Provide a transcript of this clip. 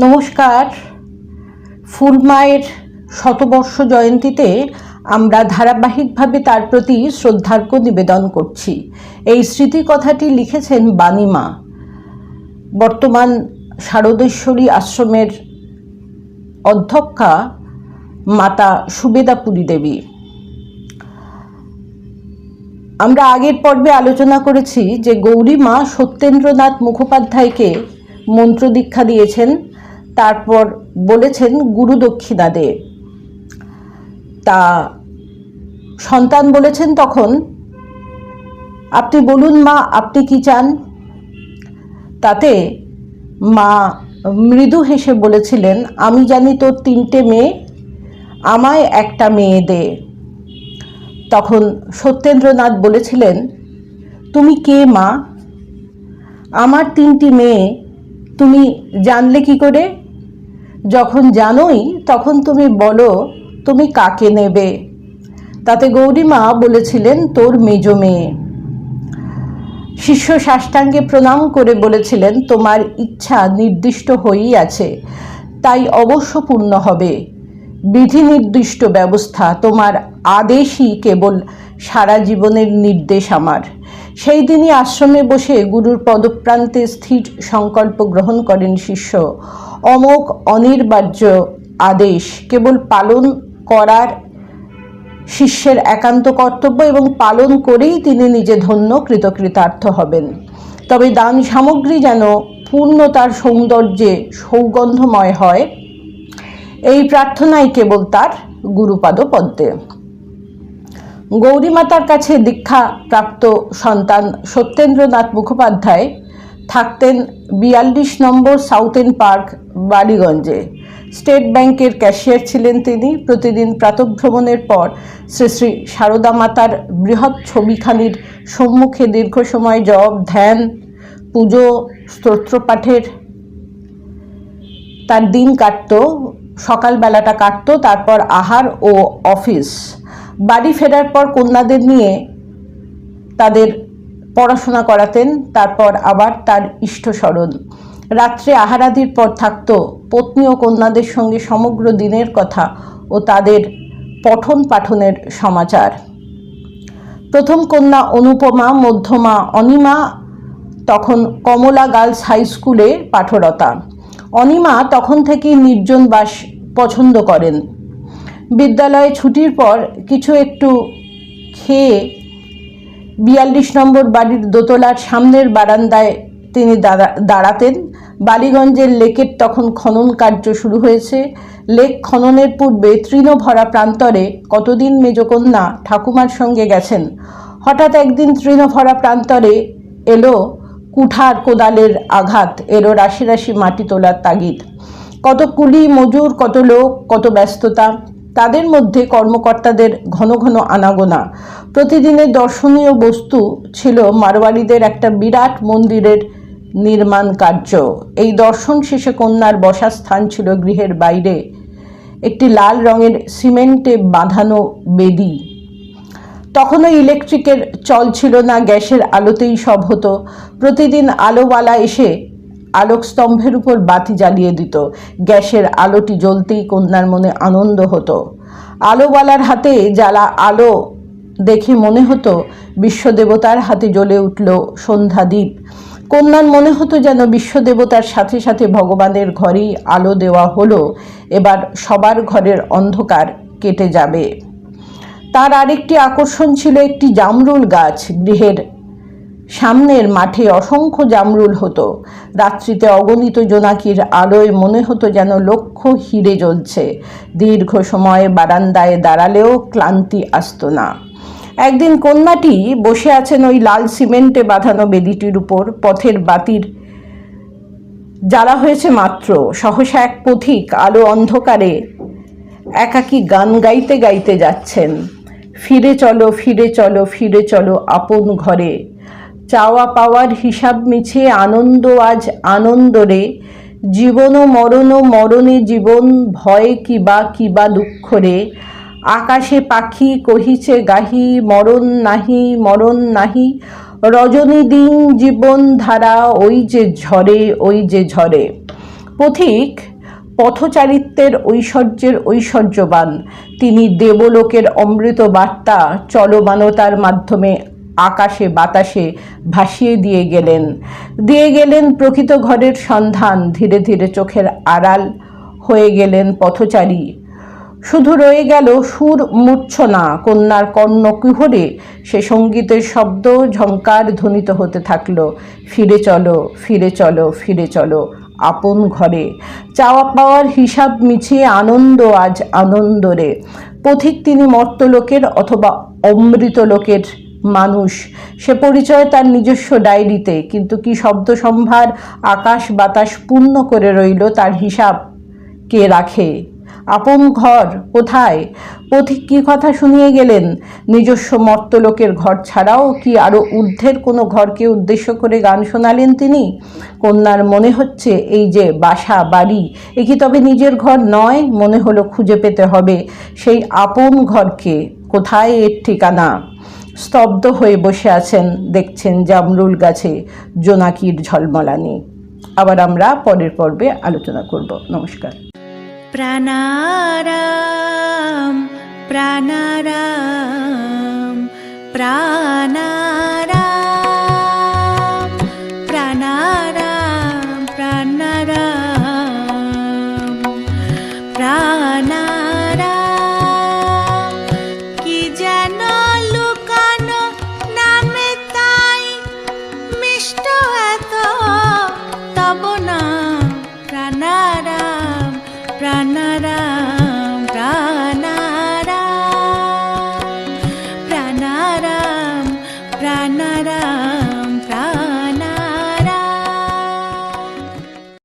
নমস্কার। ফুলমায়ের শতবর্ষ জয়ন্তীতে আমরা ধারাবাহিকভাবে তার প্রতি শ্রদ্ধার্ঘ নিবেদন করছি। এই স্মৃতি কথাটি লিখেছেন বাণীমা। বর্তমান শারদেশ্বরী আশ্রমের অধ্যক্ষা মাতা সুবেদাপুরী দেবী। আমরা আগের পর্বে আলোচনা করেছি যে গৌরী মা সত্যেন্দ্রনাথ মুখোপাধ্যায়কে মন্ত্র দীক্ষা দিয়েছেন। তারপর বলেছেন গুরু দক্ষিণা দে তা সন্তান বলেছেন তখন, আপনি বলুন মা, আপনি কি চান? তাতে মা মৃদু হেসে বলেছিলেন, আমি জানি তোর তিনটে মেয়ে, আমায় একটা মেয়ে দে। তখন সত্যেন্দ্রনাথ বলেছিলেন, তুমি কে মা? আমার তিনটি মেয়ে, তুমি জানলে কি করে? যখন জানোই, তখন তুমি বলো, তুমি কাকে নেবে? তাতে গৌরীমা বলেছিলেন, তোর মেজ মেয়ে। শিষ্য সাষ্টাঙ্গে প্রণাম করে বলেছিলেন, তোমার ইচ্ছা নির্দিষ্ট হয়েই আছে, তাই অবশ্য পূর্ণ হবে। বিধি নির্দিষ্ট ব্যবস্থা, তোমার আদেশই কেবল সারা জীবনের নির্দেশ আমার। সেই দিনই আশ্রমে বসে গুরুর পদপ্রান্তে স্থির সংকল্প গ্রহণ করেন শিষ্য। অমোক অনির্বার্য আদেশ কেবল পালন করার শিষ্যের একান্ত কর্তব্য এবং পালন করেই তিনি নিজে ধন্য, কৃতকৃতার্থ হবেন। তবে দান সামগ্রী যেন পূর্ণতার সৌন্দর্যে সৌগন্ধময় হয়, এই প্রার্থনাই কেবল তার গুরুপাদ পদ্মে গৌরীমাতার কাছে দীক্ষা প্রাপ্ত সন্তান সত্যেন্দ্রনাথ মুখোপাধ্যায় থাকতেন বিয়াল্লিশ নম্বর সাউথেন পার্ক, বাড়িগঞ্জে। স্টেট ব্যাংকের ক্যাশিয়ার ছিলেন তিনি। প্রতিদিন প্রাতভ্রমণের পর শ্রী শ্রী সারদা মাতার বৃহৎ ছবিখানির সম্মুখে দীর্ঘ সময় জব ধ্যান, পুজো, স্তোত্রপাঠের তার দিন কাটতো। সকালবেলাটা কাটতো, তারপর আহার ও অফিস। বাড়ি ফেরার পর কন্যাদের নিয়ে তাদের পড়াশোনা করাতেন, তারপর আবার তার ইষ্টস্মরণ। রাত্রে আহারাদির পর থাকত পত্নী ও কন্যাদের সঙ্গে সমগ্র দিনের কথা ও তাদের পঠন পাঠনের সমাচার। প্রথম কন্যা অনুপমা, মধ্যমা অনিমা, তখন কমলা গার্লস হাই স্কুলে পাঠরতা। অনিমা তখন থেকেই নির্জন বাস পছন্দ করেন। বিদ্যালয়ে ছুটির পর কিছু একটু খেয়ে বিয়াল্লিশ নম্বর বাড়ির দোতলার সামনের বারান্দায় তিনি দাঁড়া- দাঁড়াতেন। বালিগঞ্জের লেকের তখন খনন কার্য শুরু হয়েছে। লেক খননের পূর্বে তৃণভরা প্রান্তরে কতদিন মেজকন্যা ঠাকুমার সঙ্গে গেছেন? হঠাৎ একদিন তৃণভরা প্রান্তরে এলো কুঠার কোদালের আঘাত, এলো রাশি রাশি মাটি তোলার তাগিদ। কত কুলি, মজুর, কত লোক, কত ব্যস্ততা। তাদের মধ্যে কর্মকর্তাদের ঘন ঘন আনাগোনা। প্রতিদিনের দর্শনীয় বস্তু ছিল মারোয়ারিদের একটা বিরাট মন্দিরের নির্মাণ কার্য। এই দর্শন শেষে কন্যার বসার স্থান ছিল গৃহের বাইরে। একটি লাল রঙের সিমেন্টে বাঁধানো বেদি। তখনও ইলেকট্রিকের চল ছিল না, গ্যাসের আলোতেই সব হতো। প্রতিদিন আলোওয়ালা এসে আলোকস্তম্ভের উপর বাতি জ্বালিয়ে দিত। গ্যাসের আলোটি জ্বলতেই কন্যার মনে আনন্দ হতো। আলোওয়ালার হাতে জ্বালা আলো দেখে মনে হতো বিশ্বদেবতার হাতে জ্বলে উঠল সন্ধ্যাদ্বীপ কন্যার মনে হতো যেন বিশ্বদেবতার সাথে সাথে ভগবানের ঘরেই আলো দেওয়া হলো, এবার সবার ঘরের অন্ধকার কেটে যাবে। তার আরেকটি আকর্ষণ ছিল একটি জামরুল গাছ, গৃহের সামনের মাঠে অসংখ্য জামরুল হতো। রাত্রিতে অগণিত জোনাকির আলোয় মনে হতো যেন লক্ষ হিরে জ্বলছে। দীর্ঘ সময় বারান্দায় দাঁড়ালেও ক্লান্তি আসতো না। একদিন কন্যাটি বসে আছেন ওই লাল সিমেন্টে বাঁধানো বেদিটির উপর। পথের বাতির জ্বালা হয়েছে মাত্র। সহসা এক পথিক আলো অন্ধকারে একাকী গান গাইতে গাইতে যাচ্ছেন। ফিরে চলো ফিরে চলো ফিরে চলো আপন ঘরে। চাওয়া পাওয়ার হিসাব মিছে আনন্দ আজ আনন্দরে। জীবন ও মরণ মরণে জীবন, ভয় কিবা কিবা দুঃখ রে আকাশে পাখি কহিছে গাহি, মরণ নাহি মরণ নাহি। রজনী দিন জীবন ধারা, ওই যে ঝরে, ওই যে ঝরে। পথিক, পথচারিত্বের ঐশ্বর্যের ঐশ্বর্যবান। তিনি দেবলোকের অমৃত বার্তা, চলমানতার মাধ্যমে আকাশে, বাতাসে ভাসিয়ে দিয়ে গেলেন। দিয়ে গেলেন প্রকৃত ঘরের সন্ধান। ধীরে ধীরে চোখের আড়াল হয়ে গেলেন পথচারী। শুধু রয়ে গেল সুর মূর্ছনা। কন্যার কর্ণ কুহরে সে সঙ্গীতের শব্দ ঝঙ্কার ধ্বনিত হতে থাকল। ফিরে চলো ফিরে চলো ফিরে চলো আপন ঘরে। চাওয়া পাওয়ার হিসাব মিছিয়ে আনন্দ আজ আনন্দরে। পথিক তিনি মর্তলোকের অথবা অমৃত লোকের মানুষ। সে পরিচয় তার নিজস্ব ডায়েরিতে, কিন্তু কি শব্দ সম্ভার আকাশ বাতাস পূর্ণ করে রইল তার হিসাব কে রাখে? আপন ঘর কোথায়? পথিক কি কথা শুনিয়ে গেলেন? নিজস্ব মর্তলোকের ঘর ছাড়াও কি আরও ঊর্ধ্বের কোনো ঘরকে উদ্দেশ্য করে গান শোনালেন তিনি? কন্যার মনে হচ্ছে এই যে বাসা, বাড়ি, এ কি তবে নিজের ঘর নয়? মনে হলো খুঁজে পেতে হবে সেই আপন ঘরকে। কোথায় এর ঠিকানা? স্তব্ধ হয়ে বসে আছেন, দেখছেন জামরুল গাছে জোনাকির ঝলমলানি। আবার আমরা পরের পর্বে আলোচনা করব। নমস্কার। প্রাণারাম প্রাণারাম প্রাণারাম।